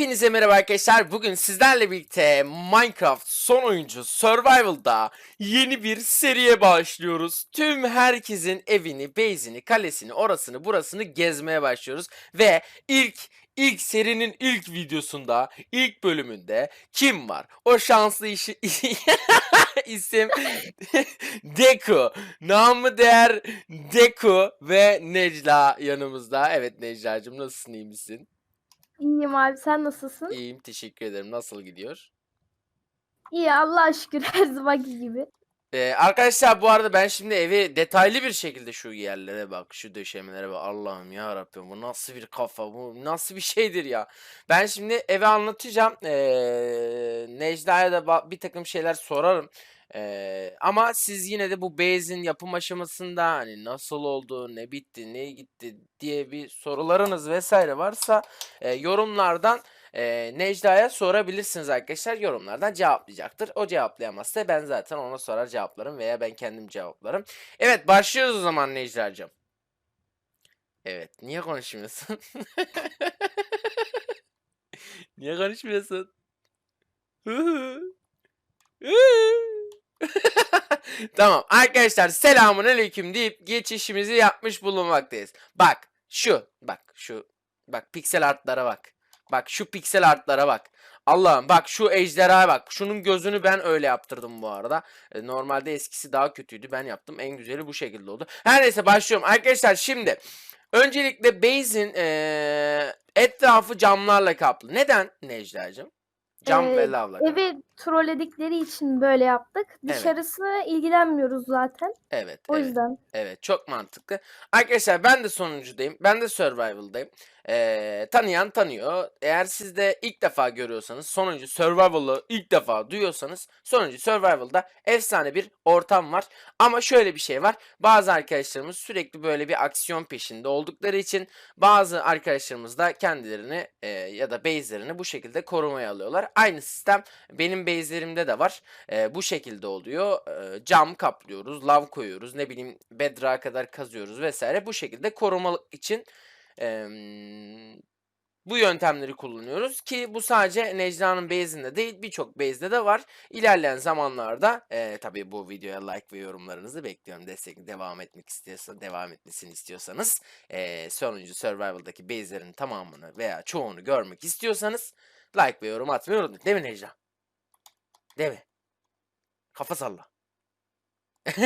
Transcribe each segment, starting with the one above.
Hepinize merhaba arkadaşlar. Bugün sizlerle birlikte Minecraft son oyuncu Survival'da yeni bir seriye başlıyoruz. Tüm herkesin evini, base'ini, kalesini, orasını, burasını gezmeye başlıyoruz. Ve ilk ilk serinin ilk videosunda, ilk bölümünde kim var? O şanslı işi isim Deku. Namı değer Deku ve Necla yanımızda. Evet Necla'cığım nasılsın iyi misin? İyiyim abi sen nasılsın? İyiyim teşekkür ederim. Nasıl gidiyor? İyi Allah şükür her zamanki gibi. Ee, arkadaşlar bu arada ben şimdi evi detaylı bir şekilde şu yerlere bak, şu döşemelere bak. Allah'ım ya Rabbim bu nasıl bir kafa, bu nasıl bir şeydir ya. Ben şimdi evi anlatacağım. Ee, Necla'ya da ba- bir takım şeyler sorarım. Ee, ama siz yine de bu base'in yapım aşamasında hani nasıl oldu, ne bitti, ne gitti diye bir sorularınız vesaire varsa e, yorumlardan e, Necla'ya sorabilirsiniz arkadaşlar. Yorumlardan cevaplayacaktır. O cevaplayamazsa ben zaten ona sorar cevaplarım veya ben kendim cevaplarım. Evet başlıyoruz o zaman Necla'cığım. Evet niye konuşmuyorsun? niye konuşmuyorsun? tamam arkadaşlar selamun aleyküm deyip geçişimizi yapmış bulunmaktayız. Bak şu bak şu bak piksel artlara bak. Bak şu piksel artlara bak. Allah'ım bak şu ejderhaya bak. Şunun gözünü ben öyle yaptırdım bu arada. E, normalde eskisi daha kötüydü. Ben yaptım. En güzeli bu şekilde oldu. Her neyse başlıyorum. Arkadaşlar şimdi öncelikle base'in e, etrafı camlarla kaplı. Neden Necla'cığım? Cam Ee, ve kaplı. Evi trolledikleri için böyle yaptık. Evet. Dışarısına ilgilenmiyoruz zaten. Evet, O evet. yüzden. Evet çok mantıklı. Arkadaşlar ben de sonuncudayım. Ben de survival'dayım. Ee, tanıyan tanıyor. Eğer siz de ilk defa görüyorsanız sonuncu survival'ı ilk defa duyuyorsanız sonuncu survival'da efsane bir ortam var. Ama şöyle bir şey var. Bazı arkadaşlarımız sürekli böyle bir aksiyon peşinde oldukları için bazı arkadaşlarımız da kendilerini e, ya da base'lerini bu şekilde korumaya alıyorlar. Aynı sistem benim base'lerimde de var. E, bu şekilde oluyor. E, cam kaplıyoruz, lav koyuyoruz, ne bileyim bedrock'a kadar kazıyoruz vesaire. Bu şekilde korumalık için em, bu yöntemleri kullanıyoruz ki bu sadece Necla'nın base'inde değil birçok base'de de var. İlerleyen zamanlarda e, tabii bu videoya like ve yorumlarınızı bekliyorum. Destek devam etmek istiyorsa devam etmesini istiyorsanız e, sonuncu survival'daki base'lerin tamamını veya çoğunu görmek istiyorsanız like ve yorum atmayı unutmayın. Değil mi Necla? Değil mi? Kafa salla.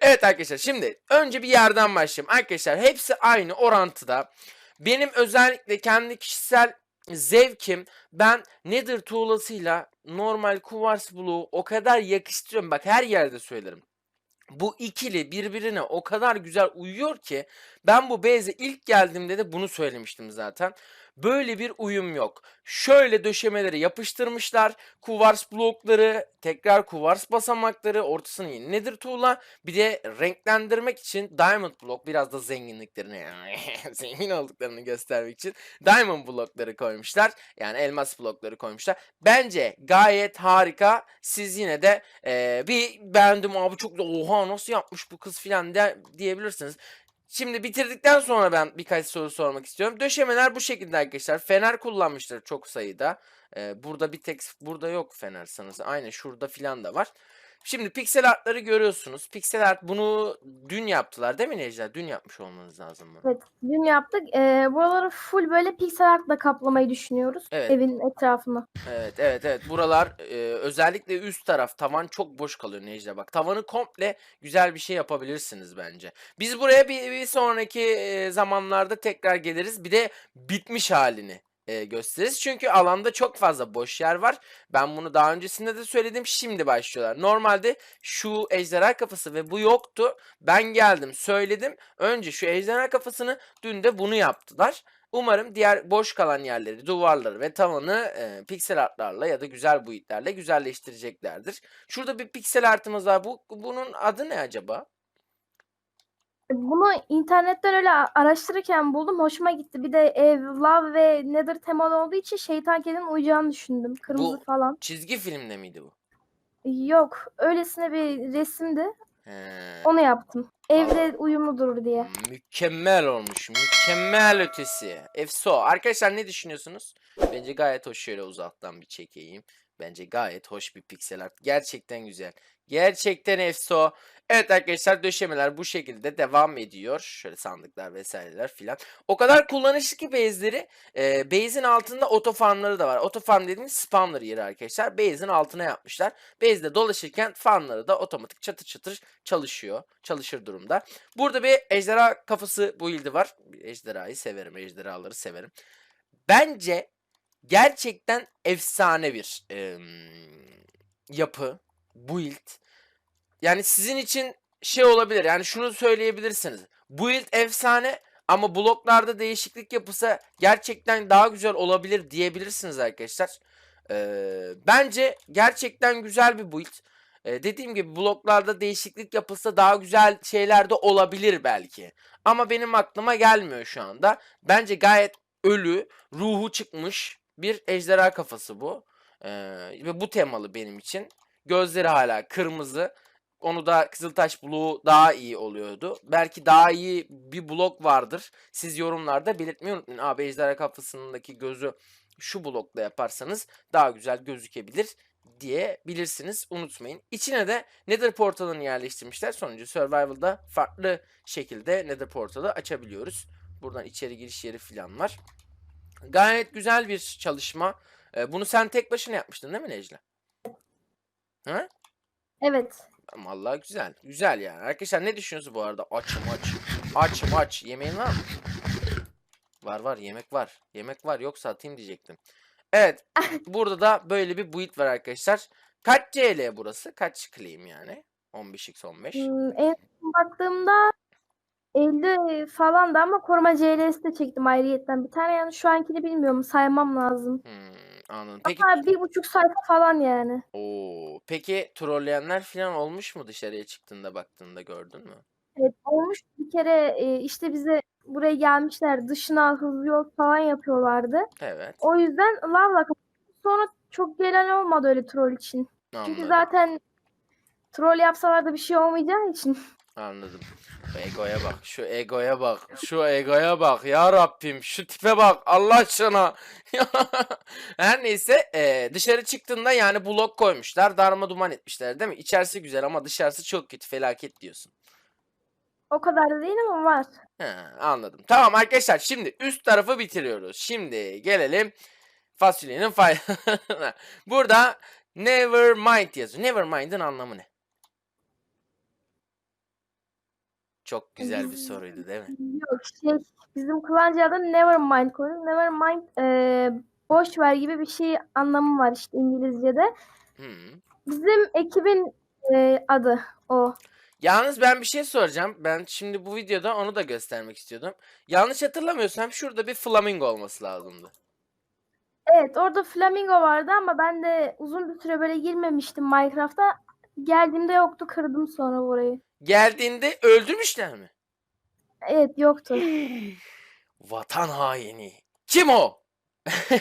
evet arkadaşlar şimdi önce bir yerden başlayayım. Arkadaşlar hepsi aynı orantıda. Benim özellikle kendi kişisel zevkim ben Nether tuğlasıyla normal kuvars bloğu o kadar yakıştırıyorum. Bak her yerde söylerim. Bu ikili birbirine o kadar güzel uyuyor ki ben bu base'e ilk geldiğimde de bunu söylemiştim zaten. Böyle bir uyum yok. Şöyle döşemeleri yapıştırmışlar. Kuvars blokları, tekrar kuvars basamakları, ortasını nedir tuğla. Bir de renklendirmek için diamond blok biraz da zenginliklerini zengin olduklarını göstermek için diamond blokları koymuşlar. Yani elmas blokları koymuşlar. Bence gayet harika. Siz yine de eee, bir beğendim abi çok da oha nasıl yapmış bu kız filan diyebilirsiniz. Şimdi bitirdikten sonra ben birkaç soru sormak istiyorum. Döşemeler bu şekilde arkadaşlar. Fener kullanmışlar çok sayıda. Ee, burada bir tek burada yok fener sanırsam. Aynen şurada filan da var. Şimdi piksel artları görüyorsunuz. Piksel art bunu dün yaptılar değil mi Necla? Dün yapmış olmanız lazım bunu. Evet dün yaptık. Ee, buraları full böyle piksel artla kaplamayı düşünüyoruz. Evet. Evin etrafını. Evet evet evet buralar e, özellikle üst taraf tavan çok boş kalıyor Necla bak tavanı komple güzel bir şey yapabilirsiniz bence. Biz buraya bir, bir sonraki e, zamanlarda tekrar geliriz bir de bitmiş halini e, gösteririz. Çünkü alanda çok fazla boş yer var. Ben bunu daha öncesinde de söyledim şimdi başlıyorlar. Normalde şu ejderha kafası ve bu yoktu. Ben geldim söyledim. Önce şu ejderha kafasını dün de bunu yaptılar. Umarım diğer boş kalan yerleri, duvarları ve tavanı e, piksel artlarla ya da güzel boyutlarla güzelleştireceklerdir. Şurada bir piksel artımız var. Bu bunun adı ne acaba? Bunu internetten öyle araştırırken buldum. Hoşuma gitti. Bir de ev, lav ve nether temalı olduğu için şeytan kedinin uyacağını düşündüm. Kırmızı Bu- falan. Çizgi filmde miydi bu? Yok. Öylesine bir resimdi. He. Onu yaptım. evde uyumlu durur diye. Mükemmel olmuş. Mükemmel ötesi. Efso. Arkadaşlar ne düşünüyorsunuz? Bence gayet hoş. Şöyle uzaktan bir çekeyim. Bence gayet hoş bir piksel art. Gerçekten güzel. Gerçekten efso. Evet arkadaşlar döşemeler bu şekilde devam ediyor. Şöyle sandıklar vesaireler filan. O kadar kullanışlı ki base'leri. E, base'in altında otofarmları da var. Otofarm dediğimiz spawner yeri arkadaşlar. Base'in altına yapmışlar. Base'de dolaşırken farmları da otomatik çatır çatır çalışıyor. Çalışır durumda. Burada bir ejderha kafası build'i var. Ejderhayı severim. Ejderhaları severim. Bence gerçekten efsane bir em, yapı. Build. Yani sizin için şey olabilir. Yani şunu söyleyebilirsiniz. Build efsane ama bloklarda değişiklik yapılsa gerçekten daha güzel olabilir diyebilirsiniz arkadaşlar. Ee, bence gerçekten güzel bir build. Ee, dediğim gibi bloklarda değişiklik yapılsa daha güzel şeyler de olabilir belki. Ama benim aklıma gelmiyor şu anda. Bence gayet ölü, ruhu çıkmış bir ejderha kafası bu. Ee, ve bu temalı benim için. Gözleri hala kırmızı. Onu da Kızıltaş bloğu daha iyi oluyordu. Belki daha iyi bir blok vardır. Siz yorumlarda belirtmeyi unutmayın. Abi ejderha kafasındaki gözü şu blokla yaparsanız daha güzel gözükebilir diyebilirsiniz. Unutmayın. İçine de Nether portalını yerleştirmişler. Sonucu Survival'da farklı şekilde Nether portalı açabiliyoruz. Buradan içeri giriş yeri falan var. Gayet güzel bir çalışma. Ee, bunu sen tek başına yapmıştın değil mi Necla? Ha? Evet. Vallahi güzel. Güzel yani. Arkadaşlar ne düşünüyorsunuz bu arada? Açım aç. Açım aç. Yemeğin var mı? Var var yemek var. Yemek var yoksa atayım diyecektim. Evet. burada da böyle bir build var arkadaşlar. Kaç CL burası? Kaç claim yani? 15x 15. Hmm, en son baktığımda 50 falan da ama koruma CL'si de çektim ayrıyetten. Bir tane yani şu ankini bilmiyorum saymam lazım. Hmm, anladım. Peki Ama bir buçuk sayfa falan yani. Oo, peki trolleyenler falan olmuş mu dışarıya çıktığında baktığında gördün mü? Evet, olmuş bir kere e, işte bize buraya gelmişler dışına hızlı yol falan yapıyorlardı. Evet. O yüzden lavla. Sonra çok gelen olmadı öyle troll için. Çünkü Anladım. zaten troll yapsalar da bir şey olmayacağı için. Anladım. Egoya bak. Şu egoya bak. Şu egoya bak. Ya Rabbim. Şu tipe bak. Allah aşkına. Her neyse. eee, dışarı çıktığında yani blok koymuşlar. Darma duman etmişler değil mi? İçerisi güzel ama dışarısı çok kötü. Felaket diyorsun. O kadar da değil ama var. He, anladım. Tamam arkadaşlar. Şimdi üst tarafı bitiriyoruz. Şimdi gelelim fasulyenin faydalarına. Burada never mind yazıyor. Never mind'in anlamı ne? Çok güzel bir soruydu değil mi? Yok şey bizim kullanıcı Nevermind koyduk. Nevermind e, boş ver gibi bir şey anlamı var işte İngilizce'de. Hmm. Bizim ekibin e, adı o. Yalnız ben bir şey soracağım. Ben şimdi bu videoda onu da göstermek istiyordum. Yanlış hatırlamıyorsam şurada bir flamingo olması lazımdı. Evet orada flamingo vardı ama ben de uzun bir süre böyle girmemiştim Minecraft'a. Geldiğimde yoktu kırdım sonra burayı. Geldiğinde öldürmüşler mi? Evet yoktu. Vatan haini. Kim o?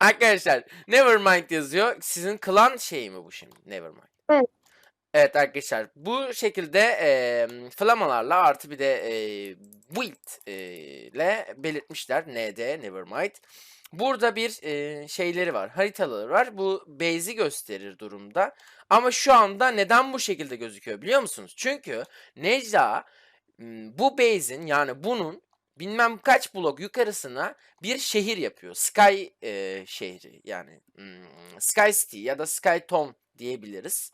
Arkadaşlar Nevermind yazıyor. Sizin klan şeyi mi bu şimdi? Nevermind. Evet. Evet arkadaşlar bu şekilde e, flamalarla artı bir de e, build e, ile belirtmişler. ND Nevermind. Burada bir e, şeyleri var. Haritaları var. Bu base'i gösterir durumda. Ama şu anda neden bu şekilde gözüküyor biliyor musunuz? Çünkü Necla bu base'in yani bunun bilmem kaç blok yukarısına bir şehir yapıyor. Sky e, şehri yani hmm, Sky City ya da Sky Town diyebiliriz.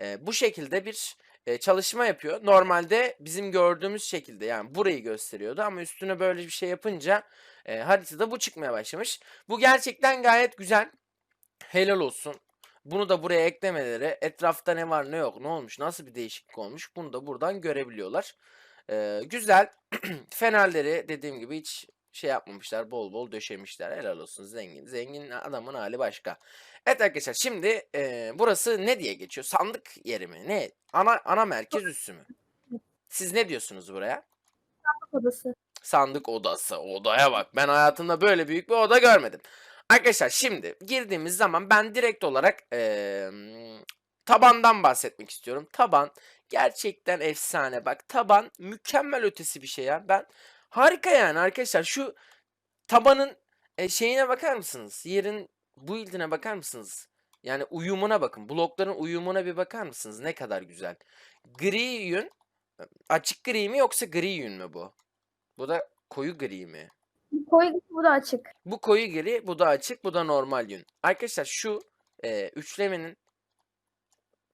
E, bu şekilde bir e, çalışma yapıyor. Normalde bizim gördüğümüz şekilde yani burayı gösteriyordu ama üstüne böyle bir şey yapınca e, haritada bu çıkmaya başlamış. Bu gerçekten gayet güzel. Helal olsun. Bunu da buraya eklemeleri, etrafta ne var ne yok, ne olmuş, nasıl bir değişiklik olmuş bunu da buradan görebiliyorlar. Ee, güzel. Fenerleri dediğim gibi hiç şey yapmamışlar. Bol bol döşemişler. Helal olsun zengin. Zengin adamın hali başka. Evet arkadaşlar şimdi e, burası ne diye geçiyor? Sandık yeri mi? Ne? Ana ana merkez üssü mü? Siz ne diyorsunuz buraya? Odası. Sandık odası. Odaya bak. Ben hayatımda böyle büyük bir oda görmedim. Arkadaşlar şimdi girdiğimiz zaman ben direkt olarak eee, tabandan bahsetmek istiyorum. Taban Gerçekten efsane. Bak taban mükemmel ötesi bir şey ya. Ben harika yani arkadaşlar. Şu tabanın e, şeyine bakar mısınız? Yerin build'ine bakar mısınız? Yani uyumuna bakın. Blokların uyumuna bir bakar mısınız? Ne kadar güzel. Gri yün. Açık gri mi yoksa gri yün mü bu? Bu da koyu gri mi? Koyu bu da açık. Bu koyu gri, bu da açık, bu da normal yün. Arkadaşlar şu e, üçlemenin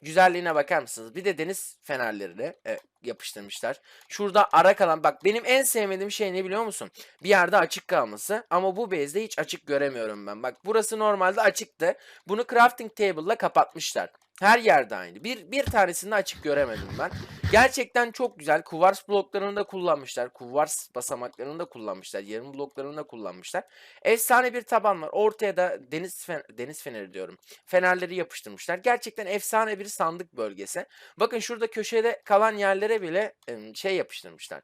güzelliğine bakar mısınız? Bir de deniz fenerlerini e, yapıştırmışlar. Şurada ara kalan bak benim en sevmediğim şey ne biliyor musun? Bir yerde açık kalması ama bu base'de hiç açık göremiyorum ben. Bak burası normalde açıktı. Bunu crafting table'la kapatmışlar. Her yerde aynı. Bir, bir tanesini açık göremedim ben. Gerçekten çok güzel. Kuvars bloklarını da kullanmışlar. Kuvars basamaklarını da kullanmışlar. Yarım bloklarını da kullanmışlar. Efsane bir taban var. Ortaya da deniz fen deniz feneri diyorum. Fenerleri yapıştırmışlar. Gerçekten efsane bir sandık bölgesi. Bakın şurada köşede kalan yerlere bile şey yapıştırmışlar.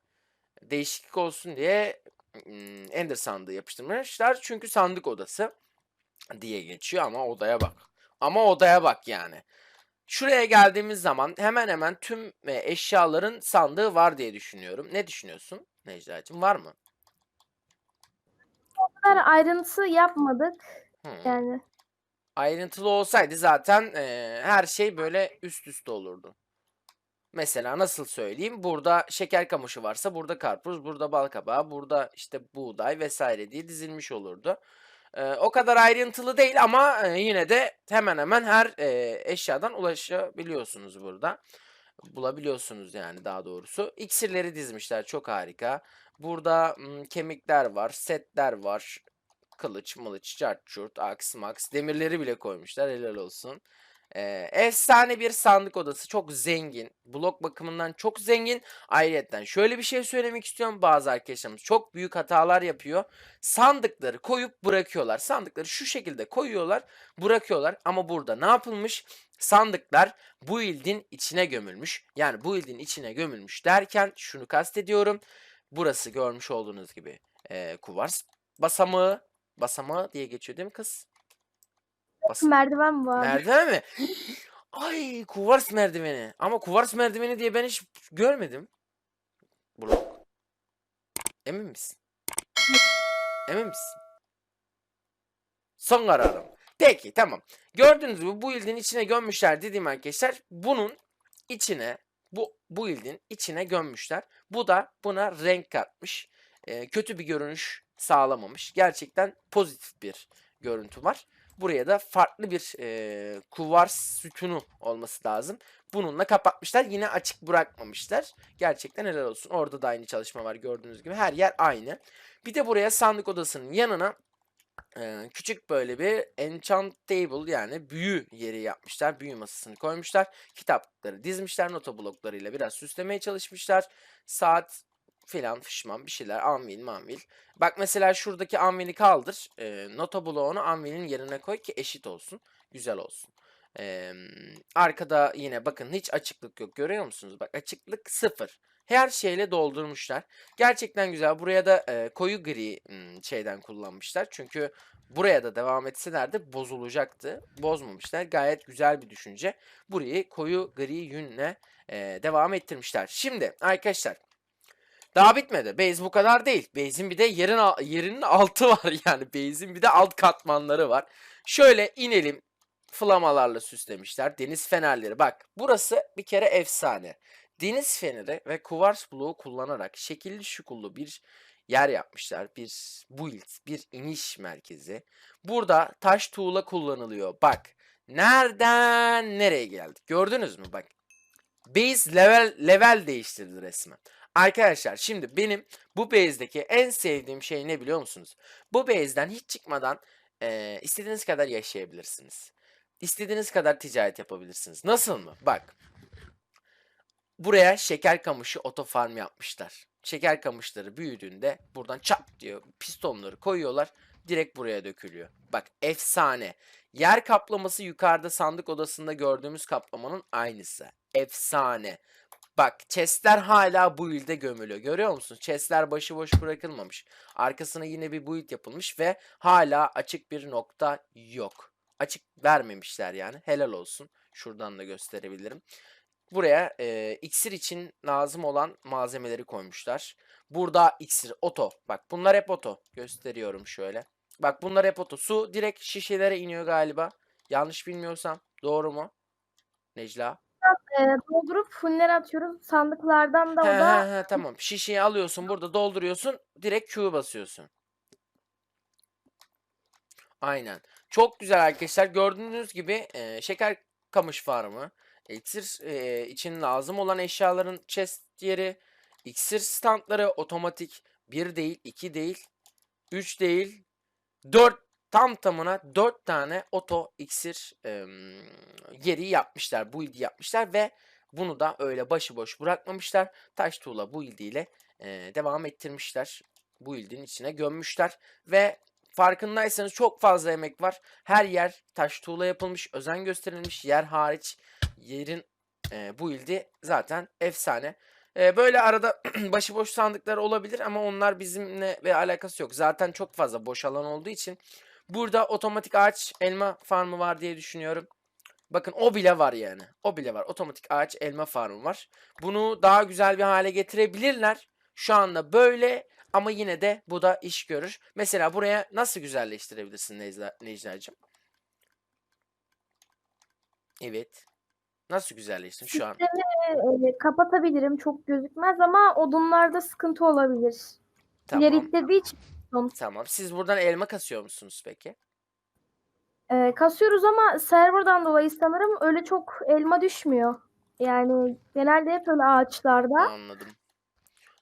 Değişiklik olsun diye em, Ender sandığı yapıştırmışlar. Çünkü sandık odası diye geçiyor ama odaya bak. Ama odaya bak yani. Şuraya geldiğimiz zaman hemen hemen tüm e, eşyaların sandığı var diye düşünüyorum. Ne düşünüyorsun Necla'cığım? Var mı? Bu kadar ayrıntı yapmadık. Hı. Yani Ayrıntılı olsaydı zaten e, her şey böyle üst üste olurdu. Mesela nasıl söyleyeyim? Burada şeker kamışı varsa burada karpuz, burada bal kabağı, burada işte buğday vesaire diye dizilmiş olurdu. E, o kadar ayrıntılı değil ama e, yine de hemen hemen her e, eşyadan ulaşabiliyorsunuz burada. Bulabiliyorsunuz yani daha doğrusu. İksirleri dizmişler çok harika. Burada kemikler var, setler var. Kılıç, mılıç, cart, çurt, aks, maks. Demirleri bile koymuşlar helal olsun. Ee, efsane bir sandık odası. Çok zengin. Blok bakımından çok zengin. Ayrıyeten şöyle bir şey söylemek istiyorum. Bazı arkadaşlarımız çok büyük hatalar yapıyor. Sandıkları koyup bırakıyorlar. Sandıkları şu şekilde koyuyorlar, bırakıyorlar. Ama burada ne yapılmış? Sandıklar bu ildin içine gömülmüş. Yani bu ildin içine gömülmüş derken şunu kastediyorum. Burası görmüş olduğunuz gibi e, kuvars basamağı. Basamağı diye geçiyor değil mi kız? Bas merdiven var. Merdiven mi? Ay kuvars merdiveni. Ama kuvars merdiveni diye ben hiç görmedim. Blok. Emin misin? Emin misin? Son kararım. Peki tamam. Gördüğünüz gibi bu ildin içine gömmüşler dediğim arkadaşlar. Bunun içine bu bu ildin içine gömmüşler. Bu da buna renk katmış. Ee, kötü bir görünüş sağlamamış. Gerçekten pozitif bir görüntü var. Buraya da farklı bir e, kuvars sütunu olması lazım. Bununla kapatmışlar. Yine açık bırakmamışlar. Gerçekten helal olsun. Orada da aynı çalışma var gördüğünüz gibi. Her yer aynı. Bir de buraya sandık odasının yanına e, küçük böyle bir enchant table yani büyü yeri yapmışlar. Büyü masasını koymuşlar. Kitapları dizmişler. Nota bloklarıyla biraz süslemeye çalışmışlar. Saat filan fişman bir şeyler anvil manvil. Bak mesela şuradaki anvili kaldır. E, nota bloğunu anvilin yerine koy ki eşit olsun. Güzel olsun. E, arkada yine bakın hiç açıklık yok görüyor musunuz? Bak açıklık sıfır. Her şeyle doldurmuşlar. Gerçekten güzel. Buraya da e, koyu gri şeyden kullanmışlar. Çünkü buraya da devam etselerdi bozulacaktı. Bozmamışlar. Gayet güzel bir düşünce. Burayı koyu gri yünle e, devam ettirmişler. Şimdi arkadaşlar daha bitmedi. Base bu kadar değil. Base'in bir de yerin yerinin altı var yani. Base'in bir de alt katmanları var. Şöyle inelim. Flamalarla süslemişler. Deniz fenerleri. Bak burası bir kere efsane. Deniz feneri ve kuvars bloğu kullanarak şekilli şukullu bir yer yapmışlar. Bir build, bir iniş merkezi. Burada taş tuğla kullanılıyor. Bak nereden nereye geldik? Gördünüz mü? Bak base level level değiştirdi resmen. Arkadaşlar şimdi benim bu base'deki en sevdiğim şey ne biliyor musunuz? Bu base'den hiç çıkmadan eee, istediğiniz kadar yaşayabilirsiniz. İstediğiniz kadar ticaret yapabilirsiniz. Nasıl mı? Bak. Buraya şeker kamışı otofarm yapmışlar. Şeker kamışları büyüdüğünde buradan çat diyor pistonları koyuyorlar. Direkt buraya dökülüyor. Bak efsane. Yer kaplaması yukarıda sandık odasında gördüğümüz kaplamanın aynısı. Efsane. Bak chestler hala bu ilde gömülü. Görüyor musun? Chestler başıboş bırakılmamış. Arkasına yine bir build yapılmış ve hala açık bir nokta yok. Açık vermemişler yani. Helal olsun. Şuradan da gösterebilirim. buraya e, iksir için lazım olan malzemeleri koymuşlar. Burada iksir, oto. Bak bunlar hep oto. Gösteriyorum şöyle. Bak bunlar hep oto. Su direkt şişelere iniyor galiba. Yanlış bilmiyorsam. Doğru mu? Necla? Doldurup fuller atıyoruz. Sandıklardan da o He, da he, he, tamam. Şişeyi alıyorsun burada dolduruyorsun. Direkt Q'yu basıyorsun. Aynen. Çok güzel arkadaşlar. Gördüğünüz gibi e, şeker kamış farmı. İksir e, için lazım olan eşyaların chest yeri. iksir standları otomatik. 1 değil, 2 değil, 3 değil, 4 tam tamına 4 tane oto iksir em, yeri yapmışlar. Build yapmışlar ve bunu da öyle başıboş bırakmamışlar. Taş tuğla build ile e, devam ettirmişler. Build'in içine gömmüşler ve farkındaysanız çok fazla emek var. Her yer taş tuğla yapılmış, özen gösterilmiş. Yer hariç yerin e, build'i zaten efsane. E, böyle arada başıboş sandıklar olabilir ama onlar bizimle ve alakası yok. Zaten çok fazla boş alan olduğu için burada otomatik ağaç elma farmı var diye düşünüyorum. Bakın o bile var yani. O bile var. Otomatik ağaç elma farmı var. Bunu daha güzel bir hale getirebilirler. Şu anda böyle ama yine de bu da iş görür. Mesela buraya nasıl güzelleştirebilirsin Necla, Necla'cığım? Evet. Nasıl güzelleştin şu an? sistemi e, kapatabilirim. Çok gözükmez ama odunlarda sıkıntı olabilir. İleri Tamam. ittirdiği için Tamam. Siz buradan elma kasıyor musunuz peki? E, kasıyoruz ama serverdan dolayı sanırım öyle çok elma düşmüyor. Yani genelde hep öyle ağaçlarda Anladım.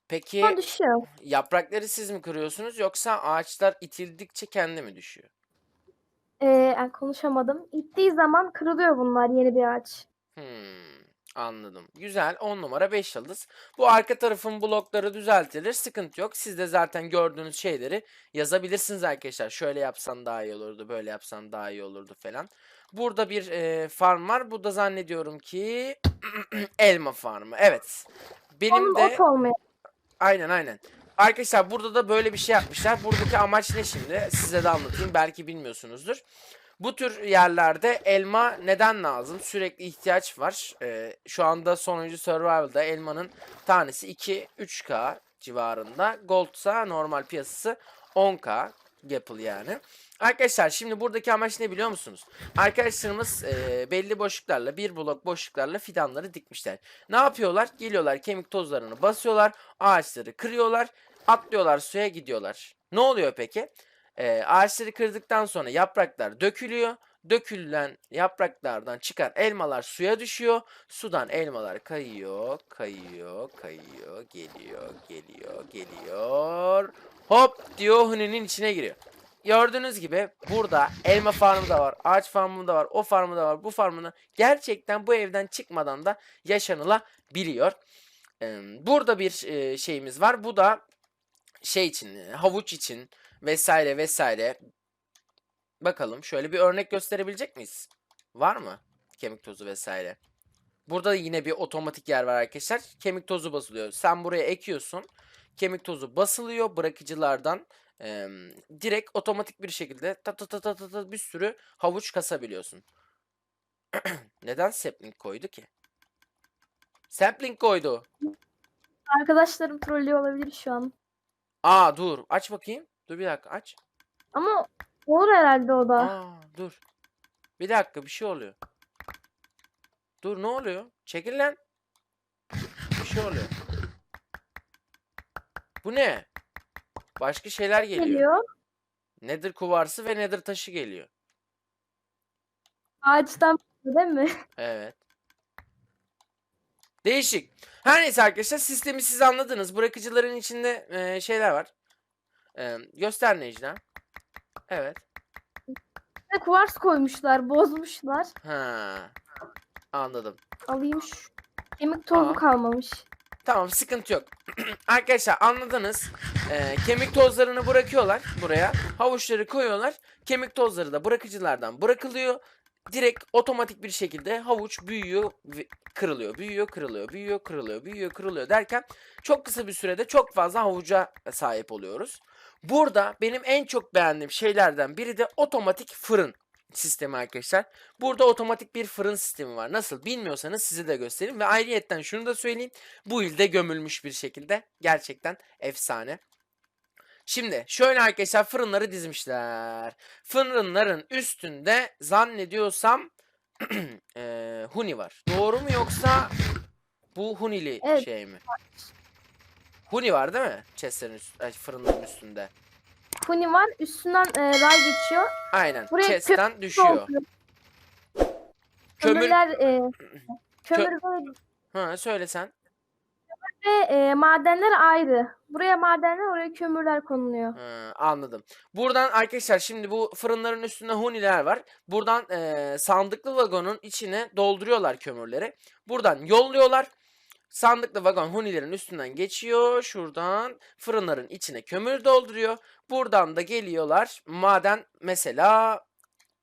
Peki ama düşüyor. yaprakları siz mi kırıyorsunuz yoksa ağaçlar itildikçe kendi mi düşüyor? E, yani konuşamadım. İttiği zaman kırılıyor bunlar yeni bir ağaç. Hmm, anladım. Güzel. 10 numara 5 yıldız. Bu arka tarafın blokları düzeltilir. Sıkıntı yok. Siz de zaten gördüğünüz şeyleri yazabilirsiniz arkadaşlar. Şöyle yapsan daha iyi olurdu. Böyle yapsan daha iyi olurdu falan. Burada bir e, farm var. Bu da zannediyorum ki elma farmı. Evet. Benim Onun de. Aynen aynen. Arkadaşlar burada da böyle bir şey yapmışlar. Buradaki amaç ne şimdi? Size de anlatayım. Belki bilmiyorsunuzdur. Bu tür yerlerde elma neden lazım? Sürekli ihtiyaç var. Ee, şu anda sonuncu survival'da elmanın tanesi 2-3k civarında. Gold'sa normal piyasası 10k. Apple yani. Arkadaşlar şimdi buradaki amaç ne biliyor musunuz? Arkadaşlarımız e, belli boşluklarla bir blok boşluklarla fidanları dikmişler. Ne yapıyorlar? Geliyorlar kemik tozlarını basıyorlar. Ağaçları kırıyorlar. Atlıyorlar suya gidiyorlar. Ne oluyor peki? E, ağaçları kırdıktan sonra yapraklar dökülüyor. Dökülen yapraklardan çıkan elmalar suya düşüyor. Sudan elmalar kayıyor, kayıyor, kayıyor, geliyor, geliyor, geliyor. Hop diyor hüninin içine giriyor. Gördüğünüz gibi burada elma farmı da var, ağaç farmı da var, o farmı da var, bu farmı da gerçekten bu evden çıkmadan da yaşanılabiliyor. Burada bir şeyimiz var. Bu da şey için, havuç için vesaire vesaire. Bakalım şöyle bir örnek gösterebilecek miyiz? Var mı? Kemik tozu vesaire. Burada da yine bir otomatik yer var arkadaşlar. Kemik tozu basılıyor. Sen buraya ekiyorsun. Kemik tozu basılıyor bırakıcılardan. Eee, direkt otomatik bir şekilde ta ta ta ta ta ta bir sürü havuç kasabiliyorsun. Neden sapling koydu ki? Sapling koydu. Arkadaşlarım trollüyor olabilir şu an. Aa dur aç bakayım. Dur bir dakika aç. Ama olur herhalde o da. Aa dur. Bir dakika bir şey oluyor. Dur ne oluyor? Çekil lan. Bir şey oluyor. Bu ne? Başka şeyler geliyor. Geliyor. Nether kuvarsı ve nether taşı geliyor. Ağaçtan değil mi? Evet. Değişik. Her neyse arkadaşlar sistemi siz anladınız. Bırakıcıların içinde e, şeyler var. E, göster Necla. Evet. Ve kuvars koymuşlar, bozmuşlar. Ha. Anladım. Alayım şu. Kemik tozu Aa. kalmamış. Tamam sıkıntı yok. Arkadaşlar anladınız. Ee, kemik tozlarını bırakıyorlar buraya. Havuçları koyuyorlar. Kemik tozları da bırakıcılardan bırakılıyor. Direkt otomatik bir şekilde havuç büyüyor, kırılıyor, büyüyor, kırılıyor, büyüyor, kırılıyor, büyüyor, kırılıyor derken çok kısa bir sürede çok fazla havuca sahip oluyoruz. Burada benim en çok beğendiğim şeylerden biri de otomatik fırın. sistemi arkadaşlar. Burada otomatik bir fırın sistemi var. Nasıl bilmiyorsanız size de göstereyim. Ve ayrıyetten şunu da söyleyeyim. Bu ilde gömülmüş bir şekilde. Gerçekten efsane. Şimdi şöyle arkadaşlar fırınları dizmişler. Fırınların üstünde zannediyorsam eee, huni var. Doğru mu yoksa bu hunili Evet. şey mi? Huni var değil mi? Chestlerin üst, ay, fırınların üstünde. Huni var. Üstünden e, ray geçiyor. Aynen. Buraya kömür Chest'ten düşüyor. Kömür. Kömürler e, kömür ve, Ha söyle sen. ve e, madenler ayrı. Buraya madenler oraya kömürler konuluyor. Ha, anladım. Buradan arkadaşlar şimdi bu fırınların üstünde huniler var. Buradan eee, sandıklı vagonun içine dolduruyorlar kömürleri. Buradan yolluyorlar. Sandıklı vagon hunilerin üstünden geçiyor. Şuradan fırınların içine kömür dolduruyor. Buradan da geliyorlar. Maden mesela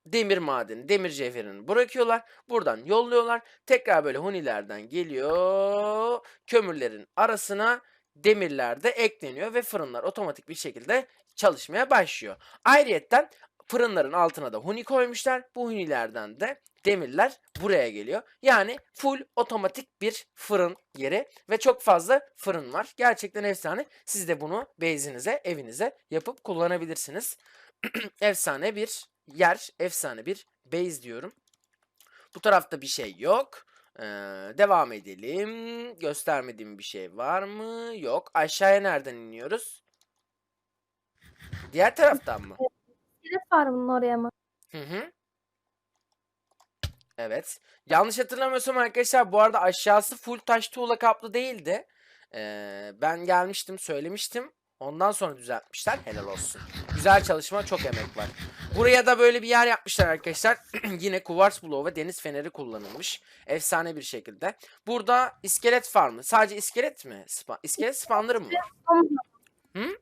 demir madeni, demir cevherini bırakıyorlar. Buradan yolluyorlar. Tekrar böyle hunilerden geliyor. Kömürlerin arasına demirler de ekleniyor ve fırınlar otomatik bir şekilde çalışmaya başlıyor. Ayrıyetten fırınların altına da huni koymuşlar. Bu hunilerden de demirler buraya geliyor. Yani full otomatik bir fırın yeri ve çok fazla fırın var. Gerçekten efsane. Siz de bunu base'inize, evinize yapıp kullanabilirsiniz. efsane bir yer, efsane bir base diyorum. Bu tarafta bir şey yok. Ee, devam edelim. Göstermediğim bir şey var mı? Yok. Aşağıya nereden iniyoruz? Diğer taraftan mı? İskelet farmının oraya mı? Hı hı. Evet. Yanlış hatırlamıyorsam arkadaşlar bu arada aşağısı full taş tuğla kaplı değildi. Ee, ben gelmiştim söylemiştim. Ondan sonra düzeltmişler. Helal olsun. Güzel çalışma çok emek var. Buraya da böyle bir yer yapmışlar arkadaşlar. Yine kuvars bloğu ve deniz feneri kullanılmış. Efsane bir şekilde. Burada iskelet farmı. Sadece iskelet mi? Spa iskelet spawnları mı? Domuz-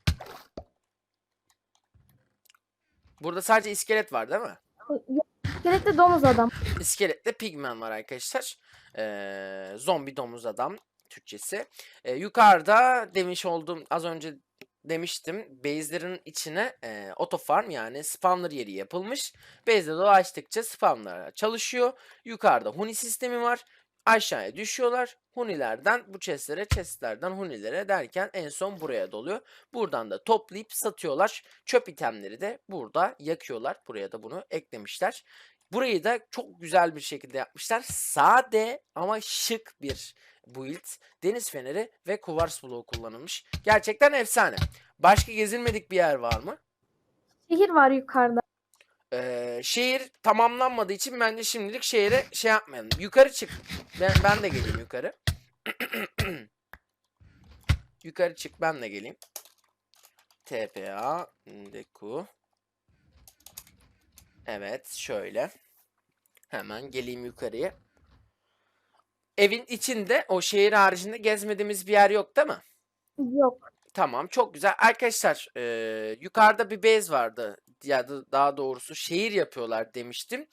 Burada sadece iskelet var değil mi? Yok, İskelet de domuz adam. İskeletle pigmen var arkadaşlar. Ee, zombi domuz adam Türkçesi. Ee, yukarıda demiş olduğum az önce demiştim base'lerin içine e, otofarm yani spawner yeri yapılmış. Base'de dolaştıkça spawner çalışıyor. Yukarıda huni sistemi var. Aşağıya düşüyorlar. Hunilerden bu chestlere, chestlerden hunilere derken en son buraya doluyor. Buradan da toplayıp satıyorlar. Çöp itemleri de burada yakıyorlar. Buraya da bunu eklemişler. Burayı da çok güzel bir şekilde yapmışlar. Sade ama şık bir build. Deniz feneri ve kuvars bloğu kullanılmış. Gerçekten efsane. Başka gezilmedik bir yer var mı? Şehir var yukarıda. Ee, şehir tamamlanmadığı için bence şimdilik şehre şey yapmayalım. Yukarı çık. Ben, ben de geleyim yukarı. yukarı çık ben de geleyim. TPA Deku. Evet şöyle. Hemen geleyim yukarıya. Evin içinde o şehir haricinde gezmediğimiz bir yer yok değil mi? Yok. Tamam çok güzel. Arkadaşlar eee, yukarıda bir base vardı. Ya da daha doğrusu şehir yapıyorlar demiştim.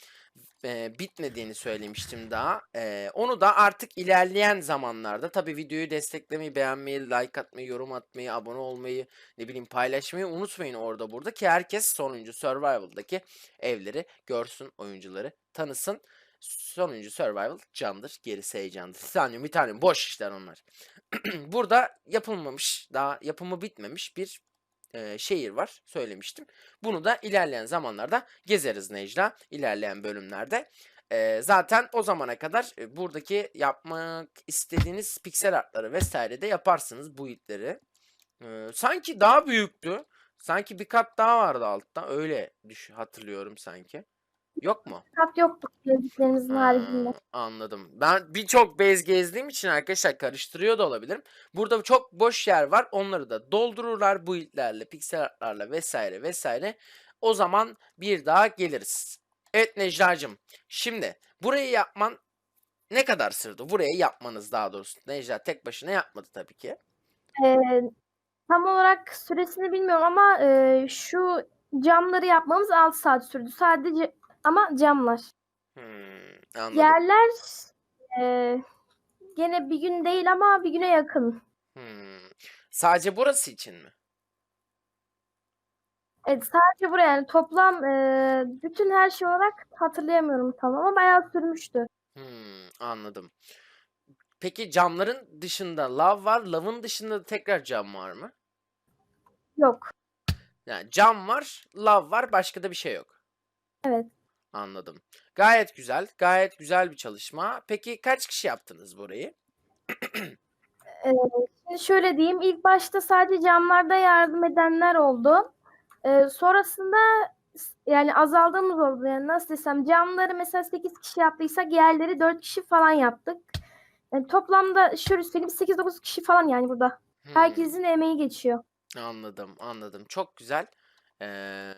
Eee, bitmediğini söylemiştim daha. Eee, onu da artık ilerleyen zamanlarda tabii videoyu desteklemeyi, beğenmeyi, like atmayı, yorum atmayı, abone olmayı, ne bileyim paylaşmayı unutmayın orada burada ki herkes sonuncu Survival'daki evleri görsün, oyuncuları tanısın. Sonuncu Survival candır, gerisi heyecandır. Bir tane boş işler onlar. Burada yapılmamış, daha yapımı bitmemiş bir e, şehir var söylemiştim. Bunu da ilerleyen zamanlarda gezeriz Necla. ilerleyen bölümlerde. E, zaten o zamana kadar e, buradaki yapmak istediğiniz piksel artları vesaire de yaparsınız bu itleri. E, sanki daha büyüktü. Sanki bir kat daha vardı altta. Öyle düş hatırlıyorum sanki. Yok mu? Kat yoktu gezdiklerimizin haricinde. Ha, anladım. Ben birçok base gezdiğim için arkadaşlar karıştırıyor da olabilirim. Burada çok boş yer var. Onları da doldururlar build'lerle, piksel artlarla vesaire vesaire. O zaman bir daha geliriz. Evet Necla'cığım. Şimdi burayı yapman ne kadar sürdü? Burayı yapmanız daha doğrusu. Necla tek başına yapmadı tabii ki. Ee, tam olarak süresini bilmiyorum ama e, şu camları yapmamız 6 saat sürdü. Sadece ama camlar. Hmm, anladım. Yerler e, gene bir gün değil ama bir güne yakın. Hmm. Sadece burası için mi? Evet sadece buraya yani toplam e, bütün her şey olarak hatırlayamıyorum tam ama bayağı sürmüştü. Hmm, anladım. Peki camların dışında lav var. Lavın dışında da tekrar cam var mı? Yok. Yani cam var, lav var, başka da bir şey yok. Evet. Anladım. Gayet güzel. Gayet güzel bir çalışma. Peki kaç kişi yaptınız burayı? Şimdi şöyle diyeyim ilk başta sadece camlarda yardım edenler oldu. E, sonrasında yani azaldığımız oldu. Yani nasıl desem camları mesela 8 kişi yaptıysak yerleri 4 kişi falan yaptık. Yani toplamda şöyle söyleyeyim 8-9 kişi falan yani burada. Hmm, Herkesin emeği geçiyor. anladım, anladım. Çok güzel. Eee,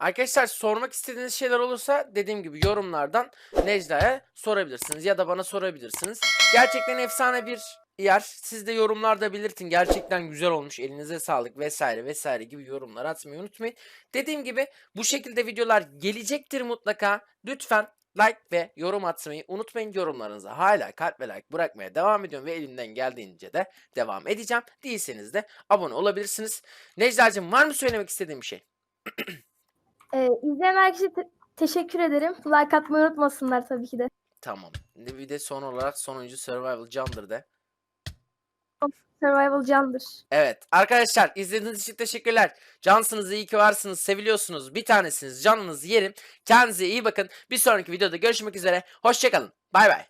arkadaşlar sormak istediğiniz şeyler olursa dediğim gibi yorumlardan Necla'ya sorabilirsiniz ya da bana sorabilirsiniz. Gerçekten efsane bir yer. Siz de yorumlarda belirtin. Gerçekten güzel olmuş. Elinize sağlık vesaire vesaire gibi yorumlar atmayı unutmayın. Dediğim gibi bu şekilde videolar gelecektir mutlaka. Lütfen like ve yorum atmayı unutmayın. Yorumlarınıza hala kalp ve like bırakmaya devam ediyorum ve elimden geldiğince de devam edeceğim. Değilseniz de abone olabilirsiniz. Necla'cığım var mı söylemek istediğin bir şey? Ee, izleyen herkese te- teşekkür ederim. Like atmayı unutmasınlar tabii ki de. Tamam. Bir de son olarak sonuncu survival candır de. Survival candır. Evet arkadaşlar izlediğiniz için teşekkürler. Cansınız iyi ki varsınız seviliyorsunuz bir tanesiniz canınızı yerim. Kendinize iyi bakın. Bir sonraki videoda görüşmek üzere. Hoşçakalın. Bay bay.